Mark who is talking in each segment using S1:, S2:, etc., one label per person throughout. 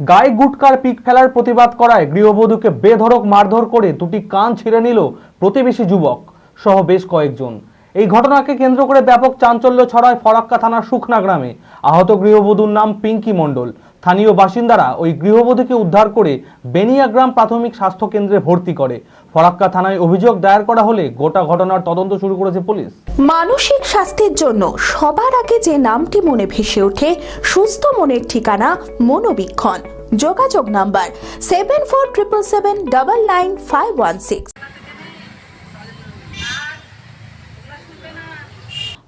S1: গায়ে গুটকার পিক ফেলার প্রতিবাদ করায় গৃহবধূকে বেধড়ক মারধর করে দুটি কান ছিঁড়ে নিল প্রতিবেশী যুবক, সহ বেশ কয়েকজন। এই ঘটনাকে কেন্দ্র করে ব্যাপক চাঞ্চল্য ছড়ায় ফরাক্কা থানার সুখনা গ্রামে। আহত গৃহবধূর নাম পিঙ্কি মণ্ডল। স্থানীয় বাসিন্দারা ওই গৃহবধূকে উদ্ধার করে বেনিয়াগ্রাম প্রাথমিক স্বাস্থ্য কেন্দ্রে ভর্তি করে। ফরাক্কা থানায় অভিযোগ দায়ের করা হলে গোটা ঘটনার তদন্ত শুরু করেছে পুলিশ।
S2: মানসিক স্বাস্থ্যের জন্য সবার আগে যে নামটি মনে ভেসে ওঠে, সুস্থ মনের ঠিকানা মনোবীক্ষণ। যোগাযোগ number seven four triple seven double nine five one six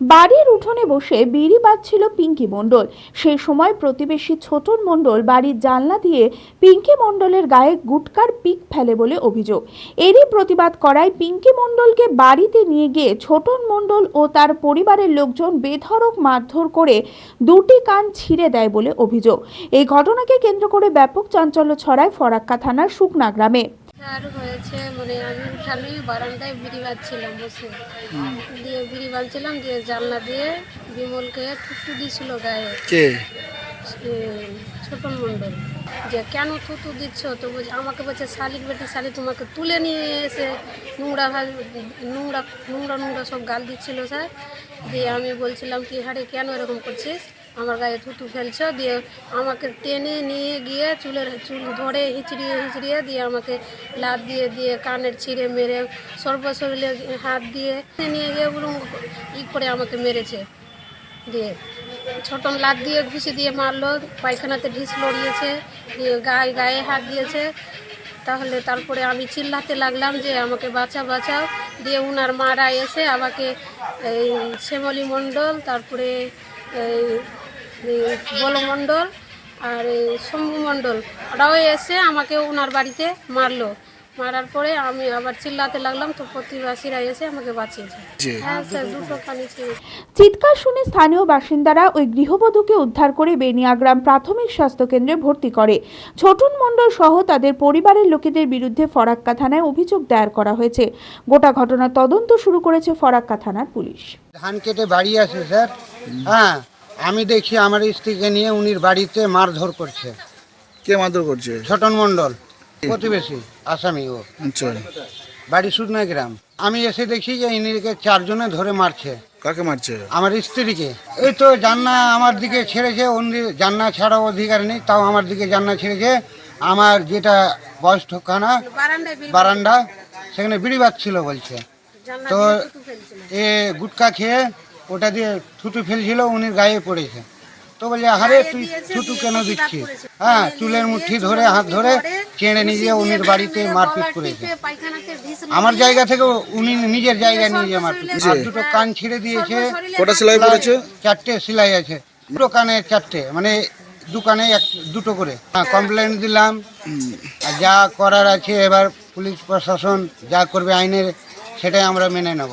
S2: বাড়ির উঠোনে বসে বিড়ি বাজছিল পিঙ্কি মণ্ডল। সেই সময় প্রতিবেশী ছোটন মণ্ডল বাড়ির জানলা দিয়ে পিঙ্কি মণ্ডলের গায়ে গুটকার পিক ফেলে বলে অভিযোগ। এরই প্রতিবাদ করায় পিঙ্কি মণ্ডলকে বাড়িতে নিয়ে গিয়ে ছোটন মণ্ডল ও তার পরিবারের লোকজন বেধড়ক মারধর করে দুটি কান ছিঁড়ে দেয় বলে অভিযোগ। এই ঘটনাকে কেন্দ্র করে ব্যাপক চাঞ্চল্য ছড়ায় ফরাক্কা থানার শুকনা গ্রামে।
S3: আর হয়েছে মানে আমি উঠানে বারান্দায় বিড়ি বাঁধছিলাম বসে। দিয়ে বিড়ি বাঁধছিলাম দিয়ে জানলা দিয়ে বিমলকে থুতু দিছিল গায়ে।
S4: কে?
S3: এ, ছোটন মণ্ডল। যে কেন থুতু দিচ্ছ? তো বলছে আমাকে বলছে শালিক বেটি শালি তোমাকে তুলে নিয়ে এসে নোংরা নোংরা নোংরা নোংরা সব গাল দিচ্ছিল স্যার। দিয়ে আমি বলছিলাম কি হারে কেন এরকম করছিস? আমার গায়ে থুতু ফেলছ, দিয়ে আমাকে টেনে নিয়ে গিয়ে চুলের চুল ধরে হিচড়িয়ে হিচড়িয়ে দিয়ে আমাকে লাত দিয়ে দিয়ে কানের ছিঁড়ে মেরে সর্বশরীরে হাত দিয়ে নিয়ে গিয়ে উলুম ই করে আমাকে মেরেছে। দিয়ে ছোটন লাত দিয়ে ঘুষি দিয়ে মারলো, পায়খানাতে ঢিস লড়িয়েছে, দিয়ে গায়ে গায়ে হাত দিয়েছে। তাহলে তারপরে আমি চিল্লাতে লাগলাম যে আমাকে বাঁচা বাঁচাও। দিয়ে উনার মারা এসে আমাকে এই শ্যামলী মণ্ডল, তারপরে এই এই বল মণ্ডল আর এই শম্ভু মণ্ডল। ওরাও এসে আমাকে ওনার বাড়িতে মারলো। মারার পরে আমি আবার চিল্লাতে লাগলাম তো প্রতিবাসীরা এসে আমাকে বাঁচিয়েছে। হ্যাঁ স্যার দুটো কানে ছিল।
S2: চিৎকার শুনে স্থানীয় বাসিন্দারা ওই গৃহবধূকে উদ্ধার করে বেনিয়াগ্রাম প্রাথমিক স্বাস্থ্য কেন্দ্রে ভর্তি করে। ছোটন মণ্ডল সহ তাদের পরিবারের লোকেদের বিরুদ্ধে ফরাক্কা থানায় অভিযোগ দায়ের করা হয়েছে। গোটা ঘটনার তদন্ত শুরু করেছে ফরাক্কা থানার পুলিশ।
S5: ধান কেটে বাড়ি আসে স্যার। হ্যাঁ আমি দেখি আমার স্ত্রীকে নিয়ে উনির বাড়িতে মারধর করছে।
S4: কে মারধর করছে?
S5: ছোটন মণ্ডল প্রতিবেশী আসামি ও।
S4: আচ্ছা।
S5: বাড়ি সুদনা গ্রাম। আমি এসে দেখি যে ইনিকে চারজনে ধরে মারছে।
S4: কাকে মারছে?
S5: আমার স্ত্রীকে। এই তো জান্না আমার দিকে ছেড়েছে অন্য জান্না ছাড়াও অধিকার নেই তাও আমার দিকে জান্না ছেড়েছে। আমার যেটা বয়স ঠোকানা বারান্দা সেখানে বিড়ি বাজছিল বলছে। তো। এ গুটকা খেয়ে ওটা দিয়ে থুতু ফেলছিল উনি গায়ে পড়েছে। তো বলছে আরে তুই থুতু কেন দিচ্ছিস? হ্যাঁ চুলের মুঠি ধরে হাত ধরে চেড়ে নিয়ে গিয়ে উনির বাড়িতে মারপিট করেছে। আমার জায়গা থেকে উনি নিজের জায়গায় নিয়ে গিয়ে মারপিট করেছে। আর দুটো কান ছিঁড়ে দিয়েছে।
S4: কটা সেলাই পড়েছে
S5: চারটে সেলাই আছে। দুটো কানে চারটে মানে দোকানে এক দুটো করে। হ্যাঁ কমপ্লেন দিলাম। আর যা করার আছে এবার পুলিশ প্রশাসন যা করবে আইনের সেটাই আমরা মেনে নেব।